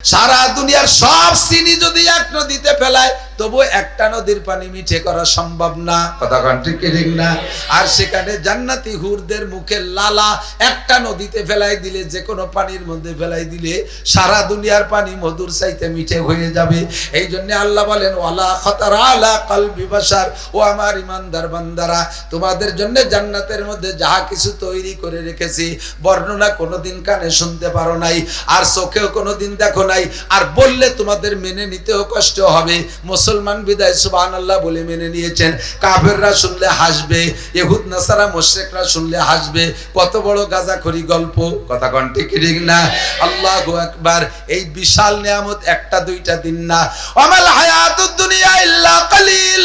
সারা দুনিয়ার সব চিনি যদি এক নদীতে ফেলায় তবু একটা নদীর পানি মিঠে করা সম্ভব না। কথা ঠিক ঠিক না? আর সেখানে জান্নাতি হুরদের মুখে লালা একটা নদীতে ফেলাই দিলে যে কোনো পানির মধ্যে ফেলাই দিলে সারা দুনিয়ার পানি মধুর চাইতে মিঠে হয়ে যাবে। এই জন্য আল্লাহ বলেন, ওয়ালা খতারা আলা কলবি বাশার। ও আমার ইমানদার বান্দারা, তোমাদের জন্য জান্নাতের মধ্যে যাহা কিছু তৈরি করে রেখেছি, বর্ণনা কোনোদিন কানে শুনতে পারো নাই, আর চোখেও কোনোদিন দেখো নাই, আর বললে তোমাদের মেনে নিতেও কষ্ট হবে। মুসলমান বিদায় সুবাহ আল্লাহ বলে মেনে নিয়েছেন। কাফেররা শুনলে হাসবে, ইহুদ, নাসারা মোশেকরা শুনলে হাসবে। কত বড় গাজাখড়ি গল্প, কথা কন ঠিক ঠিক না? আল্লাহ একবার এই বিশাল নিয়ামত একটা, দুইটা দিন না। আমাল হায়াতুদ দুনিয়া ইল্লা কালিল।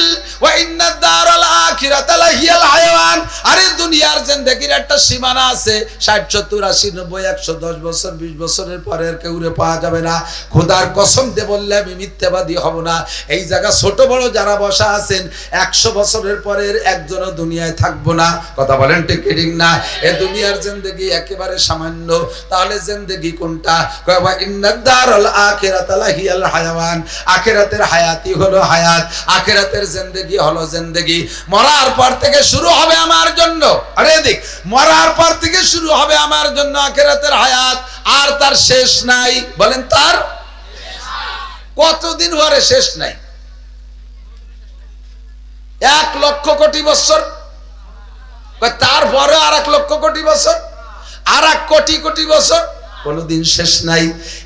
আরে দুনিয়ার জিন্দেগির একটা সীমানা আছে। 60 70 80 90 110 বছর 20 বছরের পরে আর কেউ পাওয়া যাবে না। খোদার কসম দিয়ে বললে আমি মিথ্যাবাদী হব না। এই জায়গা ছোট বড় যারা বসা আছেন 100 বছরের পরের একজনও দুনিয়ায় থাকব না। কথা বলেন ঠিক ঠিক না? এ দুনিয়ার জিন্দেগি একেবারে সামান্য। তাহলে জিন্দেগি কোনটা? কয় বা ইন্নাদ দারাল আখিরাতা লাহিয়াল হায়াওয়ান। হায়াতি হলো হায়াত। আখিরাতের জিন্দেগি হলো জিন্দেগি। মরার পর থেকে শুরু হবে আমার জন্য। আরে দেখ মরার পর থেকে শুরু হবে আমার জন্য আখিরাতের হায়াত। আর তার শেষ নাই। বলেন তার? কতদিন পরে শেষ নাই? এক লক্ষ কোটি বছর। তারপরে আর এক লক্ষ কোটি বছর? আর এক কোটি কোটি বছর? কোনোদিন শেষ নাই।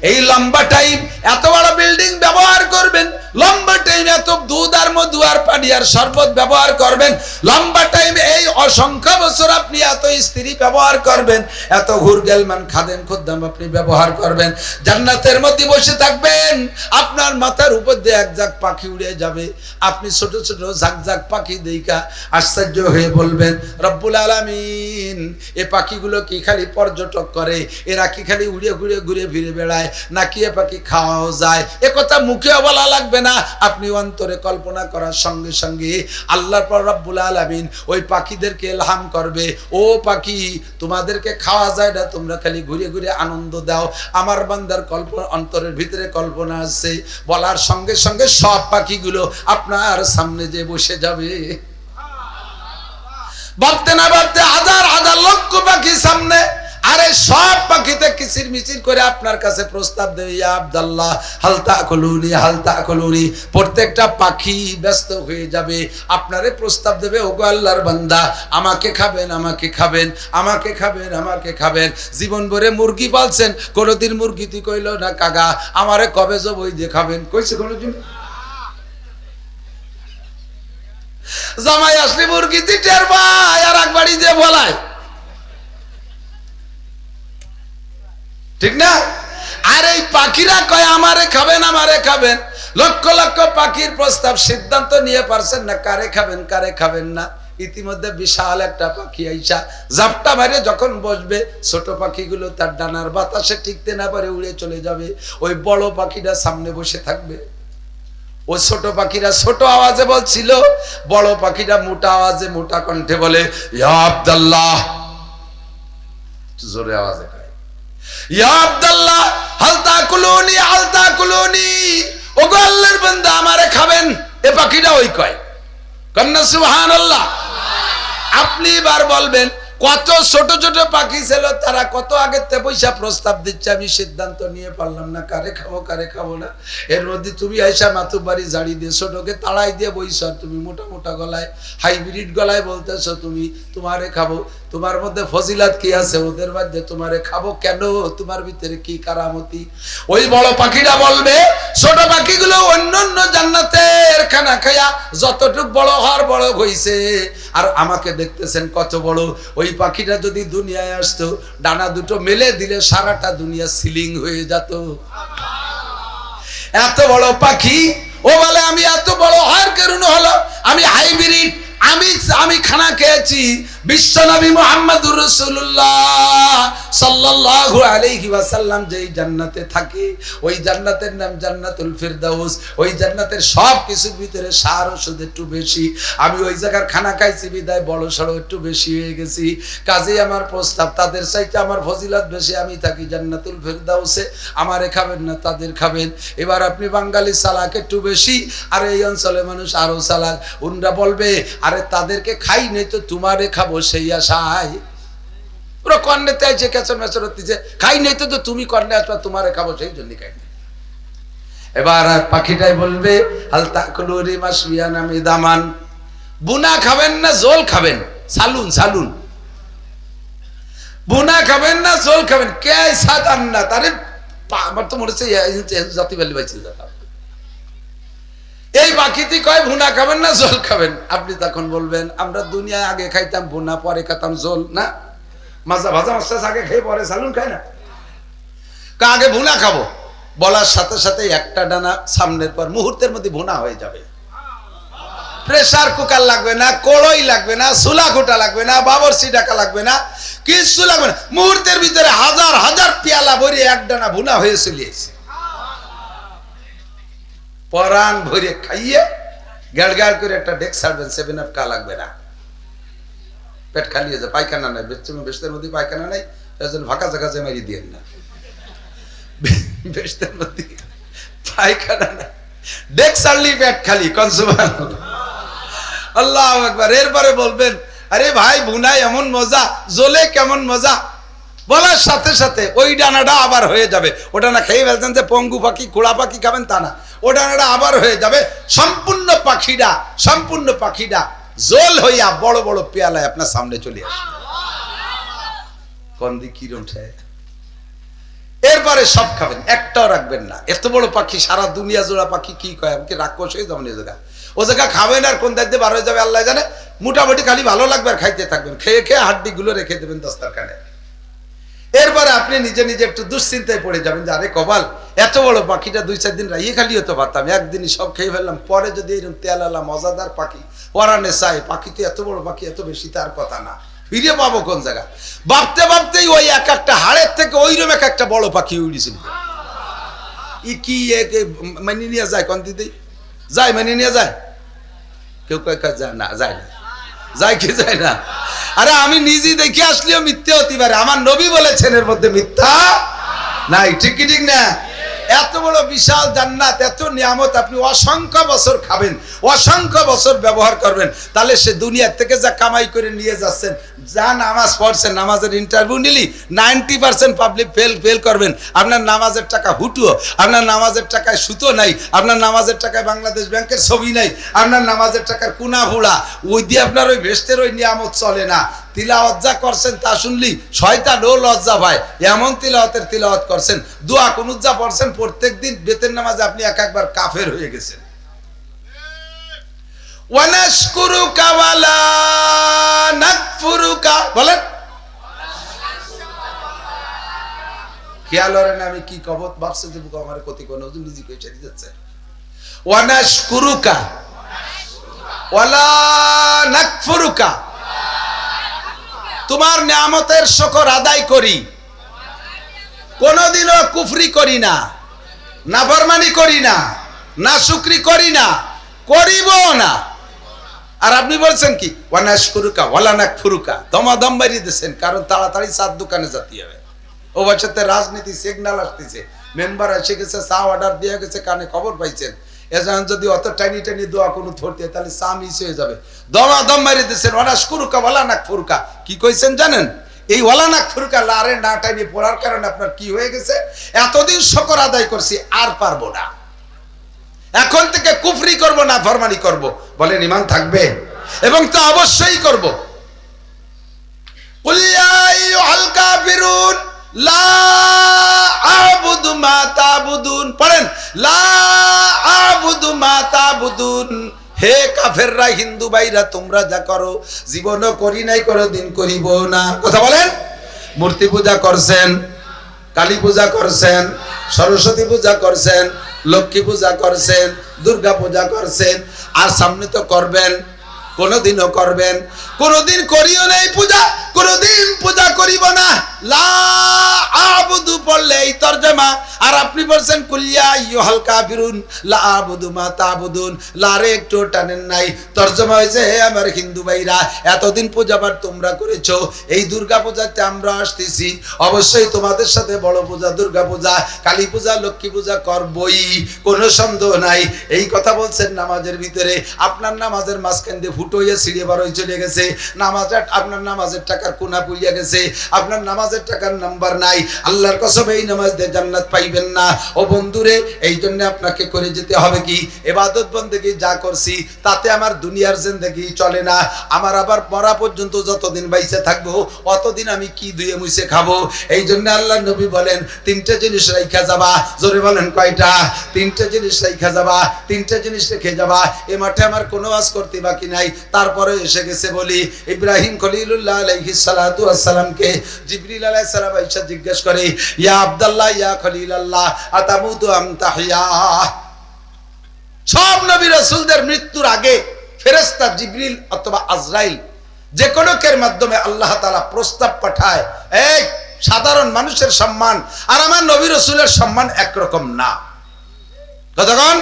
এই লম্বা টাইম এত বড় বিল্ডিং ব্যবহার করবেন, লম্বা টাইম এত দুধ আর মধু আর পানি আর শরবত ব্যবহার করবেন, লম্বা টাইম এই অসংখ্য বছর আপনি এত স্ত্রী ব্যবহার করবেন, এত হুরগেলমান খাদেন খুদ্দাম আপনি ব্যবহার করবেন, জান্নাতের মধ্যে বসে থাকবেন, আপনার মাথার উপর দিয়ে এক জাক পাখি উড়ে যাবে, আপনি ছোট ছোট ঝাক ঝাক পাখি দেখা আশ্চর্য হয়ে বলবেন, রব্বুল আলামিন, এ পাখিগুলো কি খালি পর্যটক করে, এরা কি খালি উড়ে ঘুরে ঘুরে ফিরে বেড়ায় এ পাখি খাওয়াও যায়। এ কথা মুখেও বলা লাগবে না। আপনি অন্তরে কল্পনা করার সঙ্গে সঙ্গে আল্লাহর পর রব্বুল আলামিন ওই পাখিদেরকে এলহাম করবে। ও পাখি, তোমাদেরকে খাওয়া যায় না, তোমরা খালি ঘুরে ঘুরে আনন্দ দাও। আমার বান্দার কল্পনা অন্তরের ভিতরে কল্পনা আছে। বলার সঙ্গে সঙ্গে সব পাখিগুলো আপনার সামনে যে বসে যাবে। ভাবতে না ভাবতে হাজার হাজার লক্ষ পাখি সামনে আরে সব পাখিতে কিচির মিচির করে আপনার কাছে প্রস্তাব দেবে আব্দাল্লাহ হালতা কলুনি হালতা কলুনি প্রত্যেকটা পাখি ব্যস্ত হয়ে যাবে। আপনারে প্রস্তাব দেবে, ওগো আল্লাহর বান্দা, আমাকে খাবেন আমাকে খাবেন আমাকে খাবেন আমাকে খাবেন। জীবন ভরে মুরগি পালছেন, কোনোদিন মুরগি তুই কইল না কাগা আমারে কবে জব ওই দিয়ে খাবেন? কইছে কোনোদিন। জামাই আসলে মুরগি তুই টের পায়, আর এক বাড়ি যে বলায়। ঠিক না? আর এই পাখিরা কয়, আমারে খাবেন আমারে খাবেন। লক্ষ লক্ষ পাখির প্রস্তাব সিদ্ধান্ত নিয়ে পারছেন না, কারে খাবেন কারে খাবেন না? ইতিমধ্যে বিশাল একটা পাখি আইসা, জাপটা মারে যখন বসবে, ছোট পাখিগুলো তার ডানার বাতাসে টিকতে না পারে, উড়ে চলে যাবে। ওই বড় পাখিটা সামনে বসে থাকবে। ও ছোট পাখিরা ছোট আওয়াজে বলছিল, বড় পাখিটা মোটা আওয়াজে, মোটা কণ্ঠে বলে আব্দাল্লাহ। জোরে আওয়াজে আপনি এবার বলবেন, কত ছোট ছোট পাখি ছিল, তারা কত আগের থেকে পয়সা প্রস্তাব দিচ্ছে, আমি সিদ্ধান্ত নিয়ে পারলাম না। কারে খাব কারে খাব না। এর মধ্যে তুমি আইসা মাথু বাড়ি জাড়ি দিয়ে ছোটকে তাড়াই দিয়ে বইছ তুমি মোটা মোটা গলায়, হাইব্রিড গলায় বলতেছো তুমি, তোমারে খাব। তোমার মধ্যে ফজিলাত কি আছে? ওদের মধ্যে তোমারে খাব কেন? তোমার ভিতরে কি কারামতি? ওই বড় পাখিটা বলবে, ছোট পাখিগুলো অন্য অন্য জান্নাতের খানা খায়া যতটুক বড় হওয়ার বড় হইছে। আর আমাকে দেখতেছেন কত বড়। ওই পাখিটা যদি দুনিয়ায় আসতো, ডানা দুটো মেলে দিলে সারাটা দুনিয়া সিলিং হয়ে যেত। এত বড় পাখি, ও বলে, আমি এত বড় হওয়ার কারণ হলো, আমি হাইব্রিড আমি খানা খেয়েছি। বিশ্ব নবী মোহাম্মদুর রসুল্লাহ সাল্লাল্লাহু আলাইহি ওয়াসাল্লাম যেই জান্নাতে থাকে, ওই জান্নাতের নাম জান্নাতুল ফিরদাউস, ওই জান্নাতের সব কিছুর ভিতরে সার ওষুধ একটু বেশি। আমি ওই জায়গার খানা খাইছি, বিদায় বড় সড়ো একটু বেশি হয়ে গেছি। কাজেই আমার প্রস্তাব, তাদের চাইতে আমার ফজিলত বেশি, আমি থাকি জান্নাতুল ফিরদাউসে, আমারে খাবেন না, তাদের খাবেন। এবার আপনি বাঙালি সালাক একটু বেশি, আর এই অঞ্চলে মানুষ আরও সালাক। উনরা বলবে, আরে তাদেরকে খাই নেই তো তোমারে খাব সেই আশায়। ওরা কর্ণেতে আছে কেচর মেচর হতেছে। খাই নেই তো তো তুমি কর্ণে আসবা, তোমারে খাব সেই জন্য খাই এবার পাখিটাই বলবে, হাল তাকুলুরি মাসবিয়া নামি দামান বুনা খাবেন না খাবেন। সালুন সালুন। বুনা খাবেন না খাবেন। কে সাত আন্না তারে আমার তো মনে হচ্ছে জাতি বাইছিল এই বাকিটি কয় ভুনা খাবেন না জল খাবেন। আপনি তখন বলবেন, আমরা দুনিয়ায় আগে খাইতাম ভুনা পরে খাতাম জল না? মাজা ভাজা মাছ আগে খেয়ে পরে সালুন খায় না। কা আগে ভুনা খাব? বলার সাথে সাথে একটা ডানা সামনের পর মুহূর্তের মধ্যে ভুনা হয়ে যাবে। প্রেসার কুকার লাগবে না, কড়ই লাগবে না, সুলা কোটা লাগবে না বাবরসি ডাকা লাগবে না কিছু লাগবে না। মুহূর্তের ভিতরে হাজার হাজার পেয়ালা ভরে এক ডানা ভুনা হয়ে চলিয়েছে পরাণ ভরে খাইয়ে গাড় করে একটা ডেক ছাড়বেন সেভেন আপ কা লাগবে না। পেট খালি হয়ে পায়খানা নাই বেচতে বেশতের মধ্যে পায়খানা নাই তার জন্য ফাঁকা জায়গা জমাই দিয়েন না। বেশতের মধ্যে পায়খানা নাই। ডেক ছাড়লি পেট খালি কনসুমার আল্লাহ একবার এরপরে বলবেন, আরে ভাই ভুনাই এমন মজা, জলে কেমন মজা। বলার সাথে সাথে ওই ডানাটা আবার হয়ে যাবে। ওটা না খেয়ে ফেলতেন যে পঙ্গু পাখি, কুড়া পাখি খাবেন তা না। ও ডানাটা আবার হয়ে যাবে। সম্পূর্ণ পাখিটা সম্পূর্ণ পাখিটা জল হইয়া বড় বড় পেয়ালায় আপনার সামনে চলে আসে। কন্দি কিরম ঠায় এরপরে সব খাবেন, একটাও রাখবেন না। এত বড় পাখি, সারা দুনিয়া জোড়া পাখি কি কয়? আমাকে রাক্ষস হয়ে যাবেন জায়গা ও জায়গা খাবেন আর কোন দায়িত্বে বার হয়ে যাবে, আল্লাহ জানে। মোটামুটি খালি ভালো লাগবে আর খাইতে থাকবেন। খেয়ে খেয়ে হাড্ডি গুলো রেখে দেবেন দস্তারখানে। এরপরে আপনি নিজে নিজে একটু দুশ্চিন্তায় পড়ে যাবেন যে, আরে কপাল, এত বড় পাখিটা দুই চার দিন রাইয়ে খালি হতে পারতাম। একদিনই সব খেয়ে ফেললাম। পরে যদি এরকম তেলালা মজাদার পাখি পরানে চাই পাখি তো এত বড় পাখি, এত বেশি তার কথা না। ফিরে পাবো কোন জায়গা? ভাবতে ভাবতেই ওই এক একটা হাড়ের থেকে ওইরকম এক একটা বড় পাখি উড়িছিল ই কি মানে নিয়ে যায় কোন দিদি? যায় মানে নিয়ে যায়? কেউ কয় কয়, যায় না যায় না। যায় কি, যায় না? আরে আমি নিজে দেখি আসলেও মিথ্যে হতে পারে। আমার নবী বলেছেন এর মধ্যে মিথ্যা নাই, ঠিক কি ঠিক না? এত বড় বিশাল জান্নাত, এত নিয়ামত, আপনি অসংখ্য বছর খাবেন, অসংখ্য বছর ব্যবহার করবেন, তাহলে সে দুনিয়ার থেকে যা কামাই করে নিয়ে যাচ্ছেন যা নামাজ পড়ছেন, নামাজের ইন্টারভিউ নিলি ninety percent public fail fail করবেন। আপনার নামাজের টাকা হুটুও, আপনার নামাজের টাকায় সুতো নাই, আপনার নামাজের টাকায় বাংলাদেশ ব্যাংকের ছবি নাই, আপনার নামাজের টাকার কুনা ভুড়া, ওই দিয়ে আপনার ওই ভেস্টের ওই নিয়ামত চলে না। তিলাওয়াত যা করছেন তা শুনলি, শয়তান ও লজ্জা ভাই এমন তিলাওয়াতের তিলাওয়াত করছেন, দোয়া কুনুজ্জা পড়ছেন প্রত্যেক দিন বেতের নামাজে আপনি এক একবার কাফের হয়ে গেছেন। খেয়াল আমি কি কবত আমার ক্ষতি দিচ্ছে ওয়ানাশকুরুকা। ওয়ালা নাকফুরুকা। তোমার নিয়ামতের শকর আদায় করি। কোনোদিনও কুফরি করি না না নাফরমানি করি না না শুকরি করি না করিব না। আর আপনি বলছেন কি ওয়ানাস ফুরুকা ওয়ালানাক ফুরুকা দমাদম বাড়িয়ে দিয়েছেন, কারণ তাড়াতাড়ি চার দোকানে যেতে হবে। ও বছরতে রাজনীতি সিগনাল আসতেছে। মেম্বার এসে গেছে, চা অর্ডার দিয়ে গেছে, কানে খবর পাইছেন। এজন যদি অত টানি টানি দোয়া কোনো ধরতে তাহলে চা মিস হয়ে যাবে। দমাদম মারি দিয়েছেন ওয়ানাস ফুরুকা ওয়ালানাক ফুরুকা কি কইছেন জানেন? এই ওয়ালানাক ফুরুকা লারে না টাইনি পড়ার কারণে আপনার কি হয়ে গেছে? এতদিন শকর আদায় করছি, আর পারব না। এখন থেকে কুফরি করব না ফরমানি করব। বলেন ইমান থাকবে? এবং তা অবশ্যই করব। হে কাফেররা, হিন্দু ভাইরা, তোমরা যা করো, জীবনও করি নাই দিন করিব না। কথা বলেন? মূর্তি পূজা করছেন, কালী পূজা করছেন, সরস্বতী পূজা করছেন লক্ষ্মী পূজা করছেন দুর্গা পূজা করছেন আর সামনে তো করবেন কোনোদিনও করবেন। কোনোদিন করিও নেই পূজা, কোনদিন পূজা করিব না। লা আবুদু পড়লে এই তরজমা। আর আপনি বলছেন কুলিয়া ইয়ুহাল কাফিরুন, লা আবুদু মা তাবুদুন। লারে একটু টানেন নাই। তরজমা হয়েছে, হে আমার হিন্দু ভাইরা, এতদিন পূজাবার তোমরা করেছ, এই দুর্গা পূজাতে আমরা আসতেছি। অবশ্যই তোমাদের সাথে বড় পূজা, দুর্গা পূজা, কালী পূজা, লক্ষ্মী পূজা করবই। কোনো সন্দেহ নাই। এই কথা বলছেন নামাজের ভিতরে। আপনার নামাজের মাঝখান দিয়ে ফুটো হইয়া ছিঁড়ে বার হয়ে চলে গেছে। নামাজের আপনার নামাজের টাকার কোনা পুড়িয়া গেছে। আপনার নামাজের টাকার নাম্বার নাই। আল্লাহর কসম এই নামাজ দিয়ে জান্নাত পাইবেন না। ও বন্ধুরে এই জন্য আপনাকে করে যেতে হবে কি? এবাদত বন্দেগি যা করছি, তাতে আমার দুনিয়ার জিন্দেগি চলে না। আমার আবার মরা পর্যন্ত যতদিন বাইসে থাকব, অতদিন আমি কি ধুয়ে মুছে খাব? এই জন্য আল্লাহ নবী বলেন, তিনটে জিনিস রাইখা যাবা। জোরে বলেন কয়টা? তিনটে জিনিস রাইখা যাবা, তিনটে জিনিস রেখে যাবা। এ মাঠে আমার কোনো আজ করতে বাকি নাই। তারপরে এসে গেছে বলি ইব্রাহিম খলিলুল্লাহ আলাইহিস সালাতু আসসালামকে জিবরিল আলাইহিস সালাম আয়েশা জিজ্ঞেস করে, ইয়া আব্দুল্লাহ, ইয়া খলিলাল্লাহ, আতামুতু আম তাহিয়া? সব নবী রাসূলদের মৃত্যুর আগে ফেরেশতা জিবরিল অথবা আজরাইল যে কোনো কের মাধ্যমে আল্লাহ তাআলা প্রস্তাব পাঠায়, এই সাধারণ মানুষের সম্মান আর আমার নবী রসুলের সম্মান একরকম না। কতক্ষণ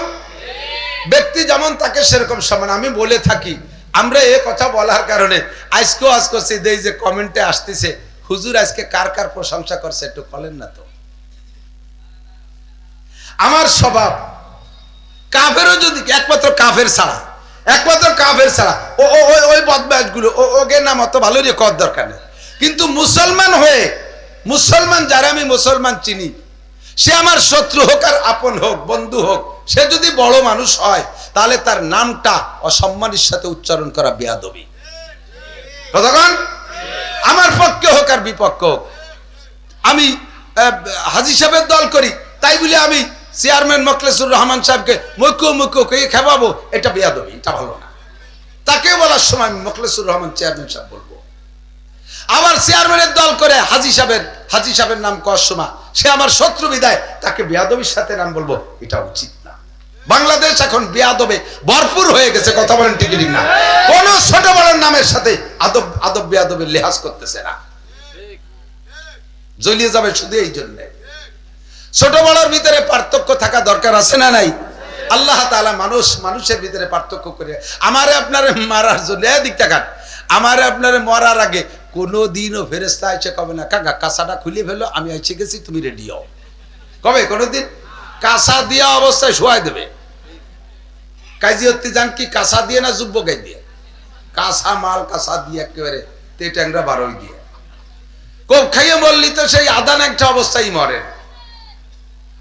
ব্যক্তি যেমন তাকে সেরকম সম্মান, আমি বলে থাকি আমরা এ কথা বলার কারণে আজকেও আজ করছি দেই যে কমেন্টে আসতেছে, হুজুর আজকে কার কার প্রশংসা করছে একটু বলেন না তো। আমার স্বভাব, কাফেরও যদি একমাত্র কাফের ছাড়া, একমাত্র কাফের ছাড়া ওই ওই বদমাইশগুলো ও, ওকে নাম অত ভালো রে কর দরকার নেই। কিন্তু মুসলমান হয়ে, মুসলমান যারা আমি মুসলমান চিনি, সে আমার শত্রু হোক আর আপন হোক, বন্ধু হোক, সে যদি বড় মানুষ হয় তাহলে তার নামটা অসম্মানের সাথে উচ্চারণ করা বেয়াদবি। কতক্ষণ আমার পক্ষে হোক আর বিপক্ষ হোক। আমি হাজি সাহেবের দল করি, তাই বলে আমি চেয়ারম্যান মকলেসুর রহমান সাহেবকে মুখ্য মুখ্য কে খেপাবো, এটা বেয়াদবি, এটা ভালো না। তাকে বলার সময় আমি মকলেসুর রহমান চেয়ারম্যান সাহেব বলব। আবার চেয়ারম্যানের দল করে হাজি সাহেবের হাজি সাহেবের নাম কর সে আমার শত্রু বিদায়, তাকে বেয়াদবির সাথে নাম বলব, এটা উচিত। বাংলাদেশ এখন বেয়াদবে, ভরপুর হয়ে গেছে, কথা বলেন ঠিক না। কোন ছোট বড়ের নামের সাথে আদব আদব বেয়াদবের লেহাজ করতেছে না। জ্বলিয়ে যাবে শুধু এই জন্য। ছোট বড়র ভিতরে পার্থক্য থাকা দরকার আছে না নাই? আল্লাহ তাআলা মানুষ, মানুষের ভিতরে পার্থক্য করে। আমারে আপনারে মারার জন্য এদিক তাকান আমারে আপনারে মরার আগে কোনো দিনও ফেরেস্তা এসে কবে না, কাকা, কাঁসাটা খুলে ফেলো, আমি এসে গেছি, তুমি রেডি হও। কবে? কোনোদিন? কাঁসা দিয়া অবস্থায় শোয়াই দেবে। কাজী হতে যান কি কাঁসা দিয়ে না যুব্য গাই দিয়ে? কাঁসা মাল, কাঁসা দিয়ে একেবারে তে ট্যাংরা বারোই দিয়ে। কোপ খাইয়ে বললি তো সেই আদান একটা অবস্থায় মরেন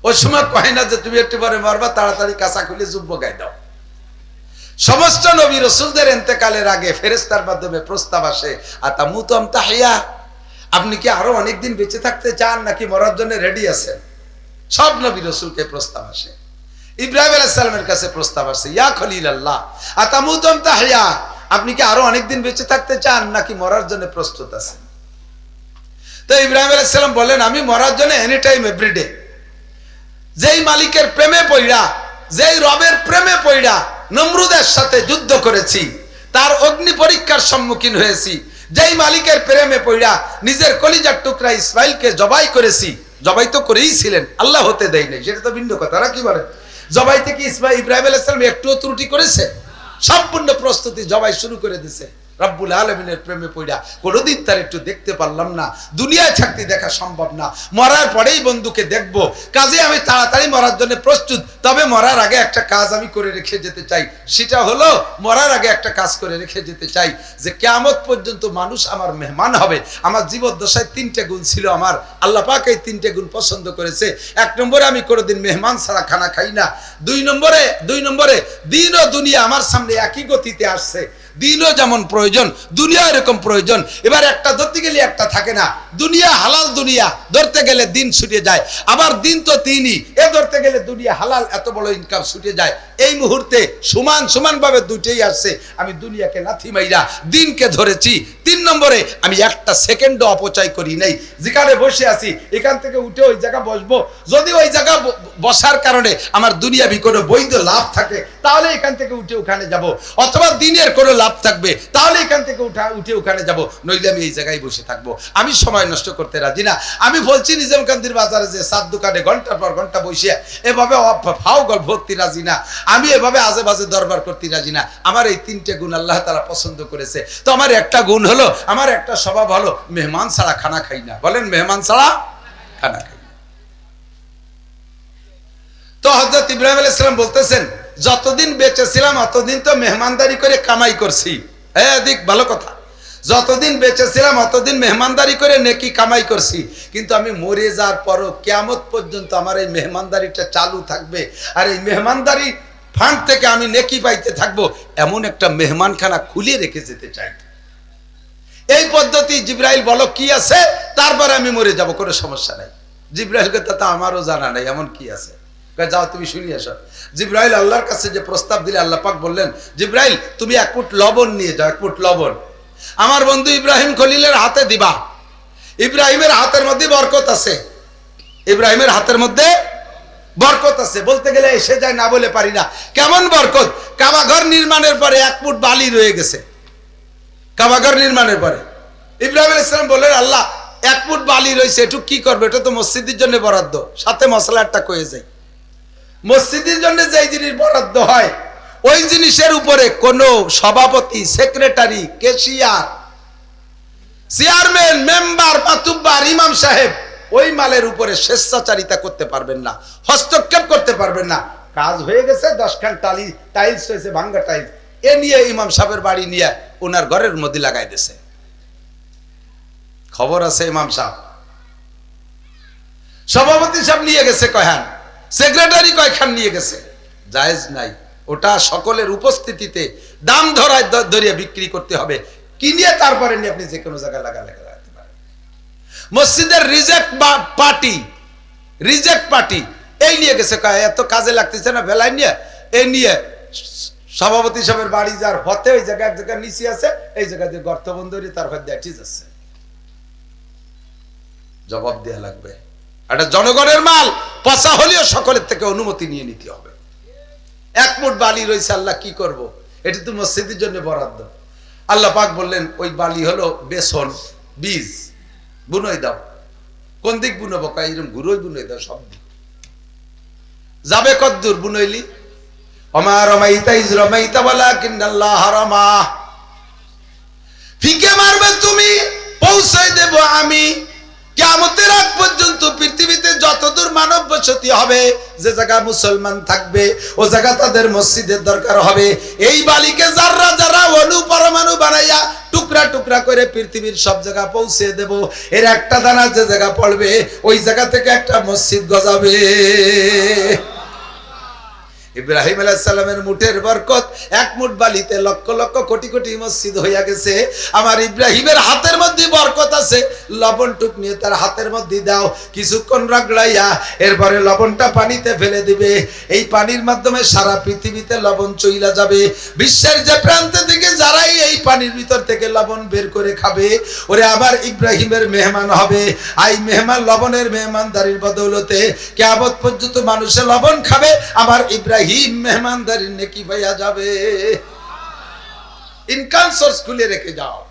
ওই সময় কয় না যে তুমি একটু পরে মরবা, তাড়াতাড়ি কাঁচা খুলে যুব্য গায়ে দাও। সমস্ত নবী রসুলদের এন্তেকালের আগে ফেরেস্তার মাধ্যমে প্রস্তাব আসে আর আতা মুতম তাহিয়া আপনি কি আরও অনেকদিন বেঁচে থাকতে চান নাকি মরার জন্য রেডি আছেন? সব নবী রসুলকে প্রস্তাব আসে। ইব্রাহিম আলাইসালামের কাছে প্রস্তাব আসে ইয়া খলিল আল্লাহ আতামুতম তাহিয়া আপনি কি আরও অনেকদিন বেঁচে থাকতে চান নাকি মরার জন্য প্রস্তুত আছেন? তো ইব্রাহিম আলাইসালাম বলেন আমি মরার জন্য এনি টাইম এভরিডে যেই মালিকের প্রেমে পইড়া, যেই রবের প্রেমে পইড়া, নমরুদের সাথে যুদ্ধ করেছি, তার অগ্নি পরীক্ষার সম্মুখীন হয়েছি, যেই মালিকের প্রেমে পইড়া, নিজের কলিজার টুকরা ইসমাইলকে জবাই করেছি, জবাই তো করেই ছিলেন, আল্লাহ হতে দেয় নাই, সেটা তো ভিন্ন কথা কি বলে? জবাই থেকে ইসমাই ইব্রাহিম আলাইসালাম একটুও ত্রুটি করেছে? সম্পূর্ণ প্রস্তুতি জবাই শুরু করে দিছে। রব্বুল আলমিনের প্রেমে পড়া কোনোদিন তার একটু দেখতে পারলাম না। দুনিয়ায় থাকতে দেখা সম্ভব না। মরার পরেই বন্ধুকে দেখব। কাজে আমি তাড়াতাড়ি মরার জন্য প্রস্তুত। তবে মরার আগে একটা কাজ আমি করে রেখে যেতে চাই। সেটা হলো, মরার আগে একটা কাজ করে রেখে যেতে চাই যে, কেয়ামত পর্যন্ত মানুষ আমার মেহমান হবে। আমার জীবদ্দশায় তিনটে গুণ ছিল আমার। আল্লাহ পাক এই তিনটে গুণ পছন্দ করেছে। এক নম্বরে আমি কোনোদিন মেহমান ছাড়া খানা খাই না। দুই নম্বরে দুই নম্বরে দিন ও দুনিয়া আমার সামনে একই গতিতে আসছে। দিনও যেমন প্রয়োজন দুনিয়া এরকম প্রয়োজন। এবার একটা ধরতে গেলে একটা থাকে না। দুনিয়া হালাল দুনিয়া, ধরতে গেলে দিন ছুটে যায়। আবার দিন তো তিনই, এ ধরতে গেলে দুনিয়া হালাল, এত বড় ইনকাম ছুটে যায়। এই মুহূর্তে সমান সমান ভাবে দুটেই আসছে। আমি দুনিয়াকে নাথি মাইরা দিনকে ধরেছি। তিন নম্বরে, আমি একটা সেকেন্ডও অপচয় করি নাই। যেখানে বসে আছি, এখান থেকে উঠে ওই জায়গা বসবো। যদি ওই জায়গা বসার কারণে আমার দুনিয়াবি কোনো বৈধ লাভ থাকে তাহলে এখান থেকে উঠে ওখানে যাব। অথবা দিনের কোনো লাভ থাকবে, তাহলে এখান থেকে উঠা, উঠে ওখানে যাব। নইলে আমি এই জায়গায় বসে থাকব। আমি সময় নষ্ট করতে রাজি না। আমি বলছি, নিজামকান্দির বাজারে যে সাত দোকানে ঘণ্টার পর ঘণ্টা বসে এভাবে ফাও গল্প ভর্তি রাজি না। আমি এভাবে আজে বাজে দরবার করতে রাজি না। আমার এই তিনটে গুণ আল্লাহ তারা পছন্দ করেছে। তো আমার একটা গুণ হলো, আমার একটা স্বভাব হলো, মেহমান ছাড়া খানা খাই না। বলেন, মেহমান ছাড়া খানা খাই। তো হজরত ইব্রাহিম আলাইহিস সালাম বলতেছেন যতদিন বেঁচে ছিলাম অতদিন তো মেহমানদারি করে কামাই করছি। হ্যাঁ দিক, ভালো কথা। যতদিন বেঁচে ছিলাম অতদিন মেহমানদারি করে নেকি কামাই করছি। কিন্তু আমি মরে যাওয়ার পরও কেয়ামত পর্যন্ত আমার এই মেহমানদারিটা চালু থাকবে। আর এই মেহমানদারি ফান্ড থেকে আমি নেকি পাইতে থাকব, এমন একটা মেহমানখানা খুলে রেখে যেতে চাই। এই পদ্ধতি জিব্রাইল বলো কি আছে? তারপরে আমি মরে যাব, কোনো সমস্যা নাই। জিব্রাইলকে তা আমারও জানা নাই, এমন কি আছে? যাও তুমি শুনি আসো। জিব্রাইল আল্লাহর কাছে যে প্রস্তাব দিলে আল্লাহ পাক বললেন, জিব্রাইল, তুমি এক ফুট লবণ নিয়ে যাও, এক ফুট লবণ। আমার বন্ধু ইব্রাহিম খলিলের হাতে দিবা। ইব্রাহিমের হাতের মধ্যে বরকত আছে। ইব্রাহিমের হাতের মধ্যে বরকত আছে। বলতে গেলে এসে যায় না বলে পারি না। কেমন বরকত? কাবাঘর নির্মাণের পরে এক ফুট বালি রয়ে গেছে। কাবাঘর নির্মাণের পরে। ইব্রাহিম ইসলাম সালাম বললেন, আল্লাহ, এক ফুট বালি রয়েছে একটু কি করবে? এটা তো মসজিদের জন্য বরাদ্দ। সাথে মশলাটা কয়ে যায় মসজিদের জন্য যেই জিনিস বরাদ্দ হয়, ওই জিনিসের উপরে কোন সভাপতি, সেক্রেটারি, কেশিয়ার, চেয়ারম্যান, মেম্বার মাতুব্বার ইমাম সাহেব, ওই মালের উপরে স্বেচ্ছাচারিতা করতে পারবেন না, হস্তক্ষেপ করতে পারবেন না। কাজ হয়ে গেছে, দশখান টালি, টাইলস হয়েছে, ভাঙ্গা টাইলস। এ নিয়ে ইমাম সাহেবের বাড়ি নিয়ে ওনার ঘরের মধ্যে লাগাই দিছে খবর আছে ইমাম সাহেব। সভাপতি সাহেব নিয়ে গেছে কয়খান? সেক্রেটারি কয়খান নিয়ে গেছে? জায়েজ নাই। ওটা সকলের উপস্থিতিতে দাম ধরায় ধরিয়ে বিক্রি করতে হবে। কিনিয়ে তারপরে নিয়ে আপনি যে কোনো জায়গায় লাগা লাগা লাগাতে পারেন? মসজিদের রিজেক্ট পার্টি রিজেক্ট পার্টি এই নিয়ে গেছে এত কাজে লাগতেছে না বেলায় নিয়ে? এই নিয়ে সভাপতি সাহেবের বাড়ি যার হতে ওই জায়গায় এক জায়গায় নিচে আছে, এই জায়গায় যে গর্ত বন্ধ তারপর দেখি যাচ্ছে জবাব দেওয়া লাগবে। একটা জনগণের মাল, পচা হলেও সকলের থেকে অনুমতি নিয়ে নিতে হবে। এক মুঠ বালি রয়েছে, আল্লাহ কি করব। এটি তো মসজিদের জন্য বরাদ্দ। আল্লাহ পাক বললেন, ওই বালি হলো বেসন, বীজ, বুনই দাও। কোন দিক বুনবো? কয় এরকম ঘুরোই বুনই দাও, সব দিক। যাবে কদ্দূর, বুনইলি। আমি। কেমতের আগ পর্যন্ত পৃথিবীতে যতদূর মানব বসতি হবে, যে জায়গা মুসলমান থাকবে, ও জায়গা তাদের মসজিদের দরকার হবে। এই বালিকে যারা যারা অনু পরমাণু বানাইয়া টুকরা টুকরা করে পৃথিবীর সব জায়গা পৌঁছে দেব, এর একটা দানা যে জায়গা পড়বে, ওই জায়গা থেকে একটা মসজিদ গজাবে। ইব্রাহিম আলাইসাল্লামের মুঠের বরকত এক মুঠ বালিতে লক্ষ লক্ষ কোটি কোটি মসজিদ হইয়া গেছে। আমার ইব্রাহিমের হাতের মধ্যে বরকত আছে। লবণ টুক নিয়ে তার হাতের মধ্যে দাও, কিছুক্ষণ রগড়াইয়া এরপরে লবণটা পানিতে ফেলে দিবে। এই পানির মাধ্যমে সারা পৃথিবীতে লবণ চইলা যাবে। বিশ্বের যে প্রান্তে থেকে যারাই এই পানির ভিতর থেকে লবণ বের করে খাবে, ওরে আবার ইব্রাহিমের মেহমান হবে। আই মেহমান, লবণের মেহমানদারির বদৌলতে কেয়ামত পর্যন্ত মানুষে লবণ খাবে। আমার ইব্রাহিম মেহমানদারির নেকি ভাইয়া যাবে। ইনকাম সোর্স খুলে রেখে যাও।